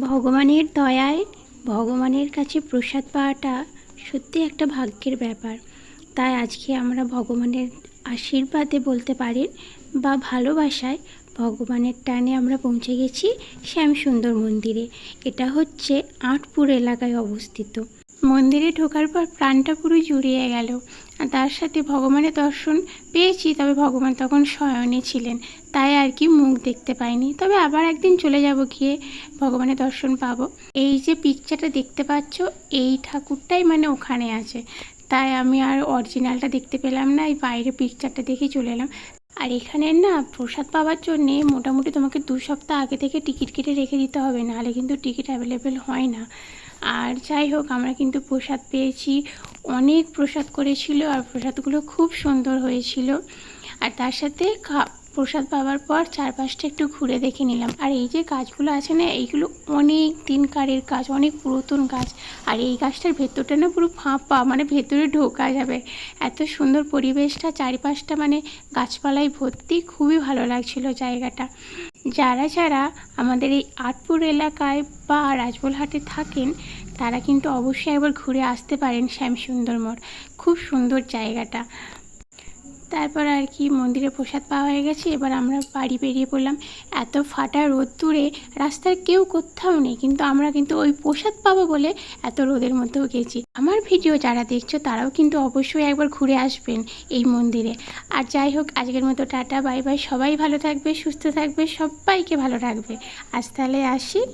ভগবানের দয়ায় ভগবানের কাছে প্রসাদ পাওয়াটা সত্যি একটা ভাগ্যের ব্যাপার। তাই আজকে আমরা ভগবানের আশীর্বাদে বলতে পারেন বা ভালোবাসায় ভগবানের টানে আমরা পৌঁছে গেছি শ্যামসুন্দর মন্দিরে। এটা হচ্ছে আটপুর এলাকায় অবস্থিত। মন্দিরে ঢোকার পর প্রাণটা পুরো জুড়িয়ে গেল। আর তার সাথে ভগবানের দর্শন পেয়েছি, তবে ভগবান তখন শয়নে ছিলেন। তাই আর কি মুখ দেখতে পাইনি। তবে আবার একদিন চলে যাব গিয়ে ভগবানের দর্শন পাবো। এই যে পিকচারটা দেখতে পাচ্ছ, এই ঠাকুরটাই মানে ওখানে আছে। তাই আমি আর অরিজিনালটা দেখতে পেলাম না, এই বাইরে পিকচারটা দেখে চলে এলাম। আর এখানে না প্রসাদ পাওয়ার জন্যে মোটামুটি তোমাকে দু সপ্তাহ আগে থেকে টিকিট কেটে রেখে দিতে হবে, নাহলে কিন্তু টিকিট অ্যাভেলেবেল হয় না। আর যাই হোক, আমরা কিন্তু প্রসাদ পেয়েছি। অনেক প্রসাদ করেছিল আর প্রসাদগুলো খুব সুন্দর হয়েছিল। আর তার সাথে খা- প্রসাদ পাওয়ার পর চারপাশটা একটু ঘুরে দেখে নিলাম। আর এই যে গাছগুলো আছে না, এইগুলো অনেক দিনকারের গাছ, অনেক পুরাতন গাছ। আর এই গাছটার ভেতরটা না পুরো ফাঁপা মানে ভেতরে ঢোকা যাবে। এত সুন্দর পরিবেশটা, চারিপাশটা মানে গাছপালায় ভর্তি, খুবই ভালো লাগছিল জায়গাটা। যারা যারা আমাদের এই আটপুর এলাকায় বা রাজবলহাটে থাকেন, তারা কিন্তু অবশ্যই একবার ঘুরে আসতে পারেন শ্যামসুন্দর মঠ খুব সুন্দর জায়গাটা। তারপর আর কি মন্দিরে প্রসাদ পাওয়া হয়ে গেছে। এবার আমরা বাড়ি বেরিয়ে পড়লাম। এত ফাটা রোদ দূরে রাস্তার কেউ কোথাও নেই, কিন্তু আমরা কিন্তু ওই প্রসাদ পাবো বলে এত রোদের মধ্যেও গেছি। আমার ভিডিও যারা দেখছ, তারাও কিন্তু অবশ্যই একবার ঘুরে আসবেন এই মন্দিরে। আর যাই হোক, আজকের মতো টাটা, বাই বাই। সবাই ভালো থাকবে, সুস্থ থাকবে, সবাইকে ভালো রাখবে। আজ তাহলে আসি।